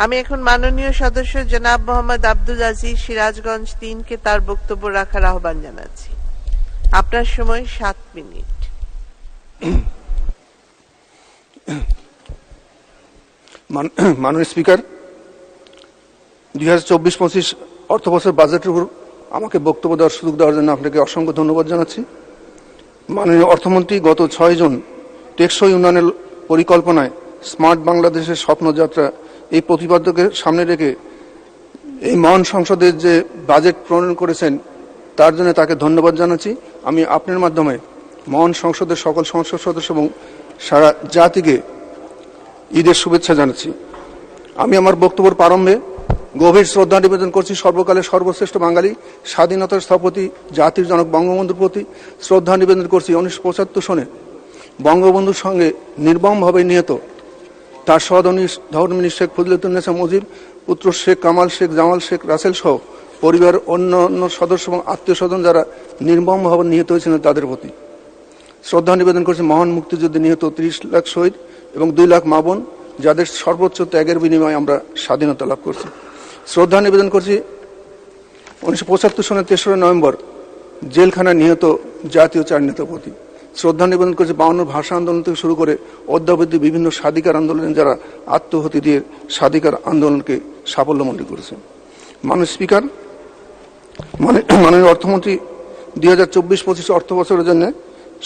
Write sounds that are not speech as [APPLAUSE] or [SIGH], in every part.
আমি এখন মাননীয় সদস্য জনাব মোহাম্মদ আব্দুল আজিজ সিরাজগঞ্জ তিনকে তার বক্তব্য রাখার আহ্বান জানাচ্ছি। আপনার সময় সাত মিনিট। মান- মাননীয় স্পিকার, দুই হাজার চব্বিশ পঁচিশ অর্থ বছর বাজেটের উপর আমাকে বক্তব্য দেওয়ার সুযোগ দেওয়ার জন্য আপনাকে অসংখ্য ধন্যবাদ জানাচ্ছি। মাননীয় অর্থমন্ত্রী গত ছয় জন টেকসই উন্নয়নের পরিকল্পনায় স্মার্ট বাংলাদেশের স্বপ্নযাত্রা এই প্রতিপাদ্যকে সামনে রেখে এই মহান সংসদের যে বাজেট প্রণয়ন করেছেন, তার জন্য তাকে ধন্যবাদ জানাচ্ছি। আমি আপনার মাধ্যমে মহান সংসদের সকল সংসদ সদস্য এবং সারা জাতিকে ঈদের শুভেচ্ছা জানাচ্ছি। আমি আমার বক্তব্যের প্রারম্ভে গভীর শ্রদ্ধা নিবেদন করছি সর্বকালের সর্বশ্রেষ্ঠ বাঙালি, স্বাধীনতার স্থপতি, জাতির জনক বঙ্গবন্ধুর প্রতি। শ্রদ্ধা নিবেদন করছি উনিশশো পঁচাত্তর সনে বঙ্গবন্ধুর সঙ্গে নির্মমভাবে নিহত তার সহধনী ধর্মিনী শেখ ফজলুদ্দিনেসা মুজিব পুত্র শেখ কামাল শেখ, জামাল শেখ, রাসেল সহ পরিবার অন্য অন্য সদস্য এবং আত্মীয় স্বজন যারা নির্মমভাবে নিহত হয়েছিলেন তাদের প্রতি। শ্রদ্ধা নিবেদন করেছে মহান মুক্তিযুদ্ধে নিহত ত্রিশ লাখ শহীদ এবং দুই লাখ মা বোন, যাদের সর্বোচ্চ ত্যাগের বিনিময়ে আমরা স্বাধীনতা লাভ করছি। শ্রদ্ধা নিবেদন করছি উনিশশো পঁচাত্তর সনের তেসরা নভেম্বর, জেলখানায় নিহত জাতীয় চার নেতার প্রতি। শ্রদ্ধা নিবেদন করেছে বাউন্ন ভাষা আন্দোলন থেকে শুরু করে অদ্যাবধি বিভিন্ন স্বাধিকার আন্দোলনে যারা আত্মহতি দিয়ে স্বাধিকার আন্দোলনকে সাফল্যমণ্ডিত করেছে। মাননীয় স্পিকার মানে মাননীয় অর্থমন্ত্রী, দুই হাজার চব্বিশ পঁচিশ অর্থ বছরের জন্য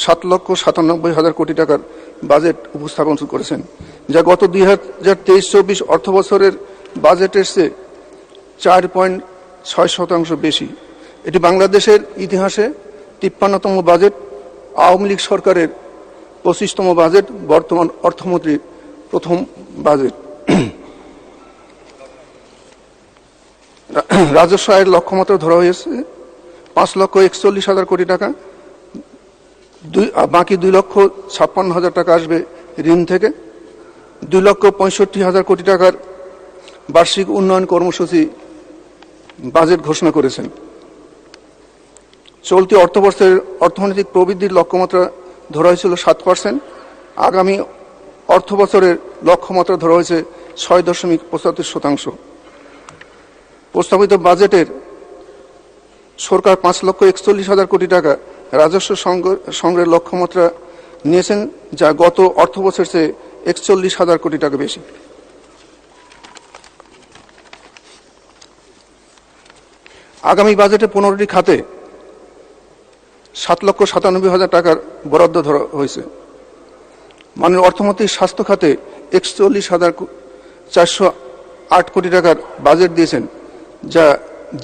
সাত লক্ষ সাতানব্বই হাজার কোটি টাকার বাজেট উপস্থাপন করেছেন, যা গত দুই হাজার তেইশ চব্বিশ অর্থ বছরের বাজেটের চেয়ে চার পয়েন্ট ছয় শতাংশ বেশি। এটি বাংলাদেশের ইতিহাসে তিপ্পান্নতম বাজেট আওয়ামী লীগ সরকারের পঁচিশতম বাজেট, বর্তমান অর্থমন্ত্রীর প্রথম বাজেট। [CLEARS THROAT] রাজস্ব আয়ের লক্ষ্যমাত্রা ধরা হয়েছে পাঁচ লক্ষ একচল্লিশ হাজার কোটি টাকা। দুই বাকি দুই লক্ষ ছাপ্পান্ন হাজার টাকা আসবে ঋণ থেকে। দুই লক্ষ পঁয়ষট্টি হাজার কোটি টাকার বার্ষিক উন্নয়ন কর্মসূচি বাজেট ঘোষণা করেছেন। চলতি অর্থবর্ষের অর্থনৈতিক প্রবৃদ্ধির লক্ষ্যমাত্রা ধরা হয়েছিল সাত পার্সেন্ট। আগামী অর্থ বছরের লক্ষ্যমাত্রা ধরা হয়েছে ছয় দশমিক পঁচাত্তর শতাংশ। প্রস্তাবিত বাজেটের সরকার পাঁচ লক্ষ একচল্লিশ হাজার কোটি টাকা রাজস্ব সংগ্রহ- সংগ্রহের লক্ষ্যমাত্রা নিয়েছেন, যা গত অর্থ বছর চেয়ে একচল্লিশ হাজার কোটি টাকা বেশি। আগামী বাজেটে পনেরোটি খাতে সাত লক্ষ সাতানব্বই হাজার টাকার বরাদ্দ ধরা হয়েছে। মাননীয় অর্থমন্ত্রী স্বাস্থ্য খাতে একচল্লিশ হাজার চারশো আট কোটি টাকার বাজেট দিয়েছেন, যা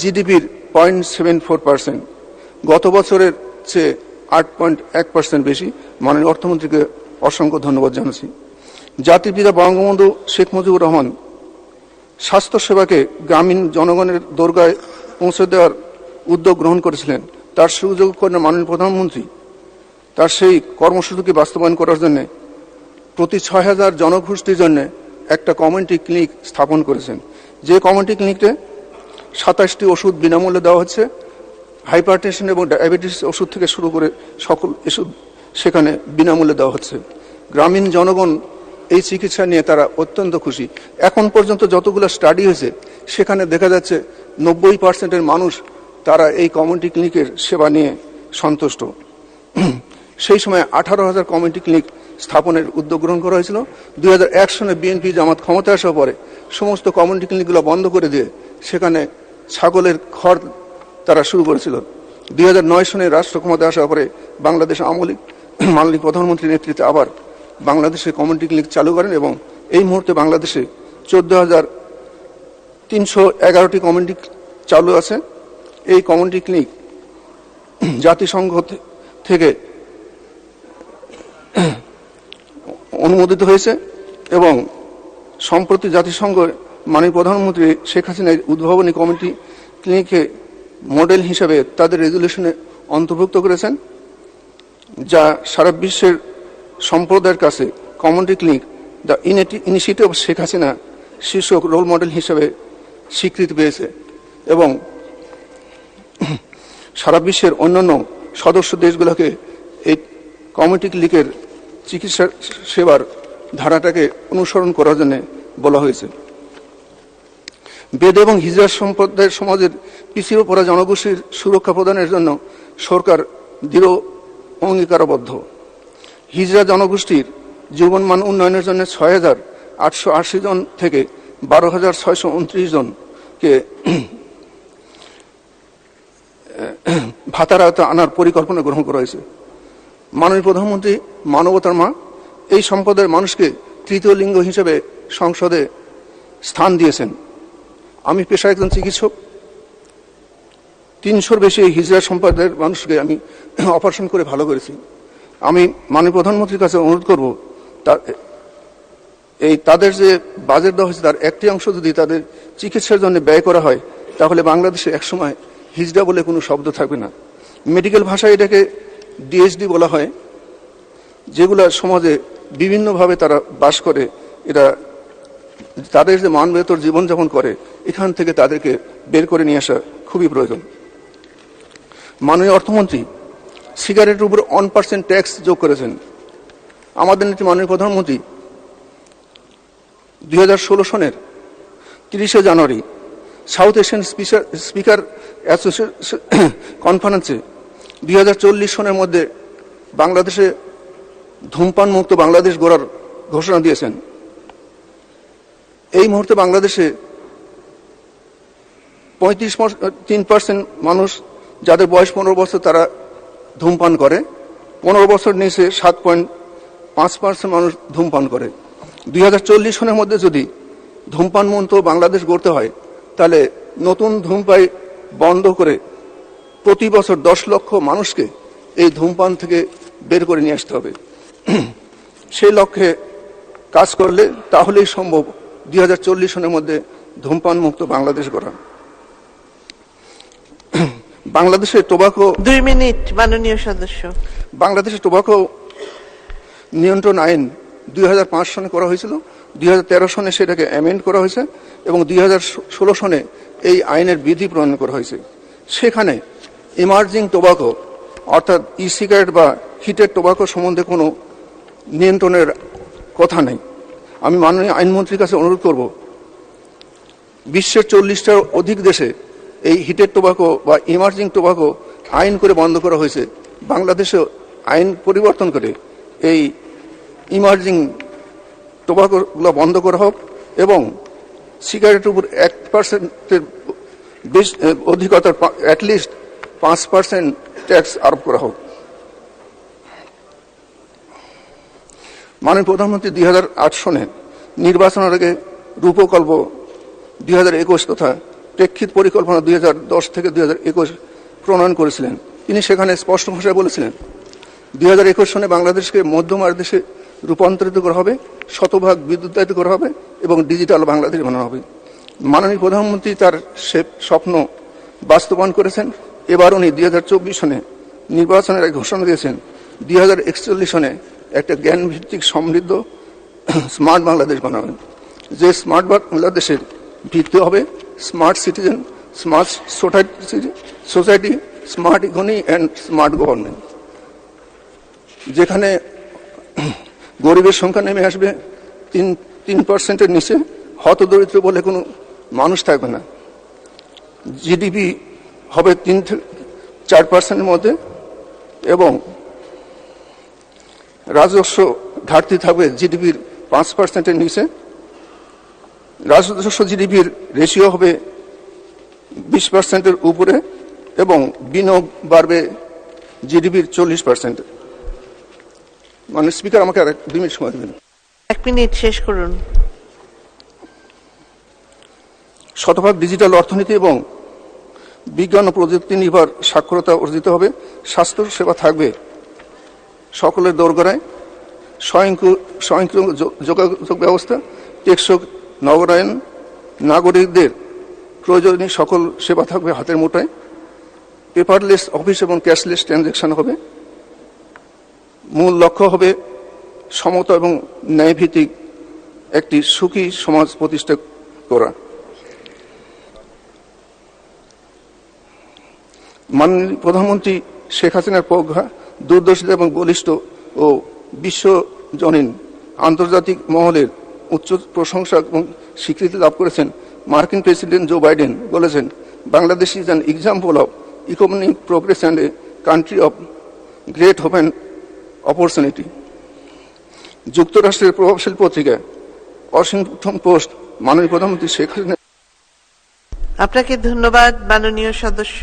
জিডিপির পয়েন্ট সেভেন ফোর পার্সেন্ট। গত বছরের চেয়ে আট পয়েন্ট এক পার্সেন্ট বেশি। মাননীয় অর্থমন্ত্রীকে অসংখ্য ধন্যবাদ জানাচ্ছি। জাতির পিতা বঙ্গবন্ধু শেখ মুজিবুর রহমান স্বাস্থ্য সেবাকে গ্রামীণ জনগণের দোরগায় পৌঁছে দেওয়ার উদ্যোগ গ্রহণ করেছিলেন। তার সুযোগ করে মাননীয় প্রধানমন্ত্রী। তার সেই কর্মসূচিকে বাস্তবায়ন করার জন্য প্রতি ছয় হাজার জনগোষ্ঠীর জন্য একটা কমিউনিটি ক্লিনিক স্থাপন করেছেন। যে কমিউনিটি ক্লিনিকে সাতাশটি ওষুধ বিনামূল্যে দেওয়া হচ্ছে। হাইপারটেনশন এবং ডায়াবেটিস ওষুধ থেকে শুরু করে সকল ওষুধ সেখানে বিনামূল্যে দেওয়া হচ্ছে। গ্রামীণ জনগণ এই চিকিৎসা নিয়ে তারা অত্যন্ত খুশি। এখন পর্যন্ত যতগুলো স্টাডি হয়েছে, সেখানে দেখা যাচ্ছে নব্বই পার্সেন্টের মানুষ তারা এই কমিউনিটি ক্লিনিকের সেবা নিয়ে সন্তুষ্ট। সেই সময় আঠারো হাজার কমিউনিটি ক্লিনিক স্থাপনের উদ্যোগ গ্রহণ করা হয়েছিল। দুই হাজার এক সনে বিএনপি জামাত ক্ষমতা আসার পরে সমস্ত কমিউনিটি ক্লিনিকগুলো বন্ধ করে দিয়ে সেখানে ছাগলের খড় তারা শুরু করেছিল। দুই হাজার নয় সনে রাষ্ট্র ক্ষমতা আসার পরে বাংলাদেশ আওয়ামী লীগ মাননীয় প্রধানমন্ত্রীর নেতৃত্বে আবার বাংলাদেশে কমিউনিটি ক্লিনিক চালু করেন এবং এই মুহূর্তে বাংলাদেশে চোদ্দ হাজার তিনশো এগারোটি কমিউনিটি চালু আছে। এই কমিউনিটি ক্লিনিক জাতিসংঘ থেকে অনুমোদিত হয়েছে এবং সম্প্রতি জাতিসংঘ মাননীয় প্রধানমন্ত্রী শেখ হাসিনার উদ্ভাবনী কমিটি ক্লিনিকে মডেল হিসেবে তাদের রেজুলেশনে অন্তর্ভুক্ত করেছেন, যা সারা বিশ্বের সম্প্রদায়ের কাছে community clinic the initiative Sheikh Hasina শীর্ষক রোল মডেল হিসেবে স্বীকৃতি পেয়েছে এবং সারা বিশ্বের অন্যান্য সদস্য দেশগুলোকে এই কমিউনিটি ক্লিনিকের চিকিৎসা সেবার ধারাটাকে অনুসরণ করার জন্য বলা হয়েছে। বেদ এবং হিজরা সম্প্রদায়ের সমাজের পিছিয়ে পড়া জনগোষ্ঠীর সুরক্ষা প্রদানের জন্য সরকার দৃঢ় অঙ্গীকারবদ্ধ। হিজরা জনগোষ্ঠীর জীবনমান উন্নয়নের জন্য ছয় হাজার আটশো আশি জন থেকে বারো হাজার ছয়শো উনত্রিশ জনকে ভাতার আওতা আনার পরিকল্পনা গ্রহণ করা হয়েছে। মাননীয় প্রধানমন্ত্রী, মানবতার মা, এই সম্পদের মানুষকে তৃতীয় লিঙ্গ হিসেবে সংসদে স্থান দিয়েছেন। আমি পেশায় একজন চিকিৎসক। তিনশোর বেশি হিজড়া সম্প্রদায়ের মানুষকে আমি অপারেশন করে ভালো করেছি। আমি মাননীয় প্রধানমন্ত্রীর কাছে অনুরোধ করব তা- এই তাদের যে বাজেট দেওয়া হয়েছে, তার একটি অংশ যদি তাদের চিকিৎসার জন্য ব্যয় করা হয়, তাহলে বাংলাদেশে একসময় হিজড়া বলে কোনো শব্দ থাকবে না। মেডিকেল ভাষায় এটাকে ডিএসডি বলা হয়, যেগুলো সমাজে বিভিন্নভাবে তারা বাস করে এটা তাদের যে মানবেতর জীবনযাপন করে, এখান থেকে তাদেরকে বের করে নিয়ে আসা খুবই প্রয়োজন। মাননীয় অর্থমন্ত্রী, সিগারেটের উপর ওয়ান পার্সেন্ট ট্যাক্স যোগ করেছেন। আমাদের নেত্রী মাননীয় প্রধানমন্ত্রী, দুই হাজার ষোলো সনের তিরিশে জানুয়ারি south Asian speaker speaker association কনফারেন্সে দুই হাজার চল্লিশ সনের মধ্যে বাংলাদেশে ধূমপান মুক্ত বাংলাদেশ গড়ার ঘোষণা দিয়েছেন। এই মুহূর্তে বাংলাদেশে পঁয়ত্রিশ তিন পার্সেন্ট মানুষ যাদের বয়স পনেরো বছর তারা ধূমপান করে। পনেরো বছর নিচে সাত পয়েন্ট পাঁচ পার্সেন্ট মানুষ ধূমপান করে। দুই হাজার চল্লিশ সনের মধ্যে যদি ধূমপান মুক্ত বাংলাদেশ গড়তে হয় তাহলে নতুন ধূমপাই বন্ধ করে প্রতি বছর দশ লক্ষ মানুষকে এই ধূমপান থেকে বের করে নিয়ে আসতে হবে। সেই লক্ষ্যে কাজ করলে তাহলেই সম্ভব দুই হাজার চল্লিশ সনের মধ্যে ধূমপান মুক্ত বাংলাদেশ গড়া। বাংলাদেশে টোবাকো দুই মিনিট মাননীয় সদস্য। বাংলাদেশে টোবাকো নিয়ন্ত্রণ আইন দুই হাজার পাঁচ সনে করা হয়েছিল। দুই হাজার তেরো সনে সেটাকে অ্যামেন্ড করা হয়েছে এবং দুই হাজার ষোলো সনে এই আইনের বিধি প্রণয়ন করা হয়েছে। সেখানে ইমার্জিং টোবাকো অর্থাৎ ই সিগারেট বা হিটেড টোবাকো সম্বন্ধে কোনো নিয়ন্ত্রণের কথা নেই। আমি মাননীয় আইনমন্ত্রীর কাছে অনুরোধ করব, বিশ্বের চল্লিশটার অধিক দেশে এই হিটেড টোবাকো বা ইমার্জিং টোবাকো আইন করে বন্ধ করা হয়েছে। বাংলাদেশে আইন পরিবর্তন করে এই ইমার্জিং টোবাকোগুলো বন্ধ করা হোক এবং সিগারেটের উপর এক পার্সেন্টের বেশ অধিকতার অ্যাটলিস্ট পাঁচ পার্সেন্ট ট্যাক্স আরোপ করা হোক। মাননীয় প্রধানমন্ত্রী দুই হাজার আট সনে নির্বাচনের আগে রূপকল্প দুই হাজার একুশ তথা প্রেক্ষিত পরিকল্পনা দুই হাজার দশ থেকে দুই হাজার একুশ প্রণয়ন করেছিলেন। তিনি সেখানে স্পষ্ট ভাষায় বলেছিলেন, দুই হাজার একুশ সনে বাংলাদেশকে মধ্যমার দেশে রূপান্তরিত করা হবে। শতভাগ বিদ্যুতায়িত করা হবে এবং ডিজিটাল বাংলাদেশ বানানো হবে। মাননীয় প্রধানমন্ত্রী তার সে স্বপ্ন বাস্তবায়ন করেছেন। এবার উনি দুই হাজার চব্বিশ সনে নির্বাচনের এক ঘোষণা দিয়েছেন, দুই হাজার একচল্লিশ সনে একটা জ্ঞানভিত্তিক সমৃদ্ধ স্মার্ট বাংলাদেশ বানাবেন। যে স্মার্ট বাংলাদেশের ভিত্তি হবে smart citizen, smart society society, smart economy and smart government. যেখানে গরিবের সংখ্যা নেমে আসবে তিন তিন পার্সেন্টের নিচে, হতদরিদ্র বলে কোনো মানুষ থাকবে না। জিডিপি হবে তিন, চার পার্সেন্টের মধ্যে এবং রাজস্ব ঘাটতি থাকবে জিডিপির পাঁচ পার্সেন্টের নিচে। রাজস্ব জিডিপির রেশিও হবে বিশ পার্সেন্টের উপরে এবং বিনিয়োগ বাড়বে জিডিপির চল্লিশ পার্সেন্ট মানে স্পিকার আমাকে আর দুই মিনিট সময় দেবেন। এক মিনিট শেষ করুন। শতভাগ ডিজিটাল অর্থনীতি এবং বিজ্ঞান ও প্রযুক্তি নির্ভর সাক্ষরতা অর্জিত হবে, স্বাস্থ্য সেবা থাকবে সকলের দোরগোড়ায়, স্বয়ংক্রিয় স্বয়ংক্রিয় যোগাযোগ ব্যবস্থা, টেকসই নগরায়ন, নাগরিকদের প্রয়োজনীয় সকল সেবা থাকবে হাতের মোটায় পেপারলেস অফিস এবং ক্যাশলেস ট্রানজ্যাকশন হবে। মূল লক্ষ্য হবে সমতা এবং ন্যায়ভিত্তিক একটি সুখী সমাজ প্রতিষ্ঠা করা। মাননীয় প্রধানমন্ত্রী শেখ হাসিনার প্রজ্ঞা, দূরদর্শিতা এবং বলিষ্ঠ ও বিশ্বজনীন আন্তর্জাতিক মহলের উচ্চ প্রশংসা এবং স্বীকৃতি লাভ করেছেন মার্কিন প্রেসিডেন্ট জো বাইডেন। বলেছেন, Bangladesh is an example of economic progress and a country of great hope and opportunity যুক্তরাষ্ট্রের প্রভাবশালী পত্রিকা ওয়াশিংটন পোস্ট মাননীয় প্রধানমন্ত্রী শেখ হাসিনা আপনাকে ধন্যবাদ মাননীয় সদস্য।